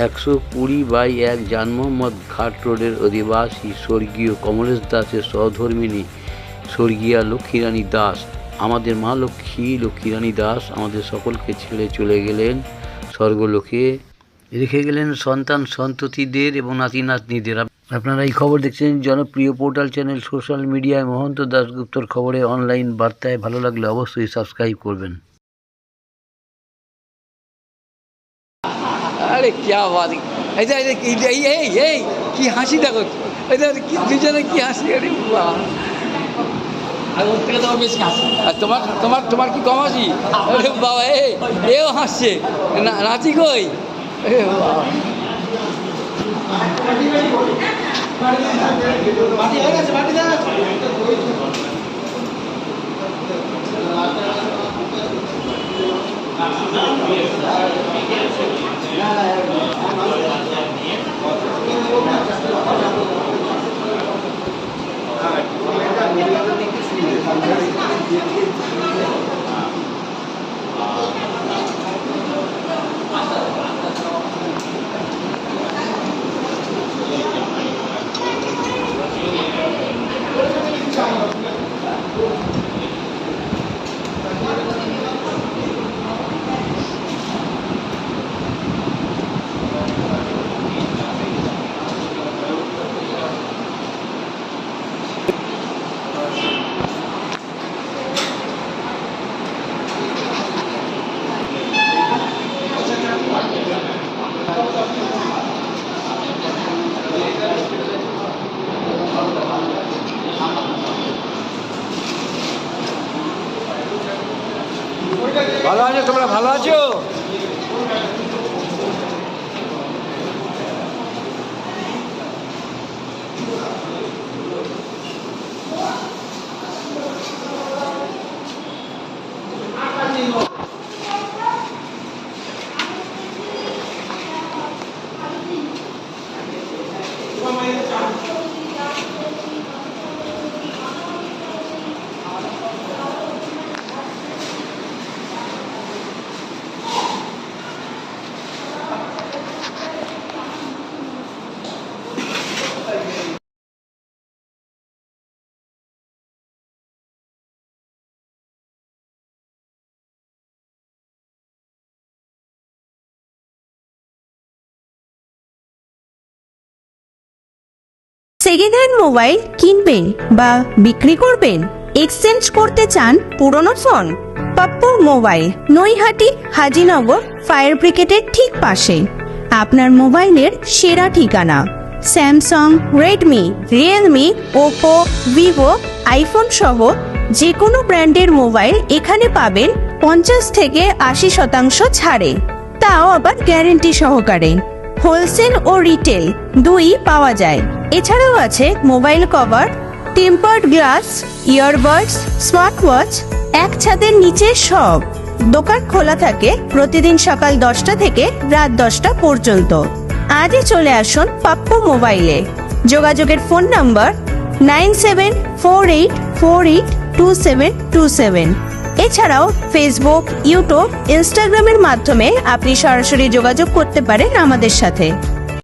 একশো কুড়ি বাই এক জান ঘাট রোডের অধিবাসী স্বর্গীয় কমলেশ দাসের সহধর্মিণী স্বর্গীয়া লক্ষ্মীরানী দাস। আমাদের মা লক্ষ্মী, লক্ষ্মীরানী দাস আমাদের সকলকে ছেড়ে চলে গেলেন স্বর্গলোকে। রেখে গেলেন সন্তান সন্ততিদের এবং নাতি নাতনিদের। আপনারা এই খবর দেখছেন জনপ্রিয় পোর্টাল চ্যানেল সোশ্যাল মিডিয়ায়। মহন্ত দাসগুপ্তর খবরে অনলাইন বার্তায়। ভালো লাগলে অবশ্যই সাবস্ক্রাইব করবেন। আরে ক্যা বাত। এই যে এই এই কি হাসি দেখো। এই যে কি দুজনে কি হাসি আরে আর তোমার বেশি হাসি। আর তোমার তোমার তোমার কি কম হাসি? আরে বাবা এ এও হাসছে। না নাচি কই? বাবা। 那没事啊，没事啊，那呃，我们当时也，我们那时候没觉得什么。ভালো আছো তোমরা ভালো আছো? সেকেন্ড হ্যান্ড মোবাইল কিনবেন বা বিক্রি করবেন এক্সচেঞ্জ করতে চান পুরনো phone Pappu mobile Naihati, Hajinagar fire ব্রিগেডের ঠিক পাশে। আপনার মোবাইলের সেরা ঠিকানা, Samsung, Redmi, Realme, Oppo, Vivo iPhone সহ যে কোনো ব্র্যান্ডের মোবাইল এখানে পাবেন পঞ্চাশ থেকে আশি শতাংশ ছাড়ে। তাও আবার গ্যারেন্টি সহকারে। হোলসেল ও রিটেল দুই পাওয়া যায়। এছাড়াও আছে mobile cover, tempered glass, earbuds smart watch এক ছাদের নিচে সব। দোকান খোলা থাকে প্রতিদিন সকাল দশটা থেকে রাত দশটা পর্যন্ত। আজই চলে আসুন পাপ্পু মোবাইলে। যোগাযোগের phone number nine seven four eight four eight two seven two seven. এছাড়াও ফেসবুক ইউটিউব ইনস্টাগ্রামের মাধ্যমে আপনি সরাসরি যোগাযোগ করতে পারেন আমাদের সাথে।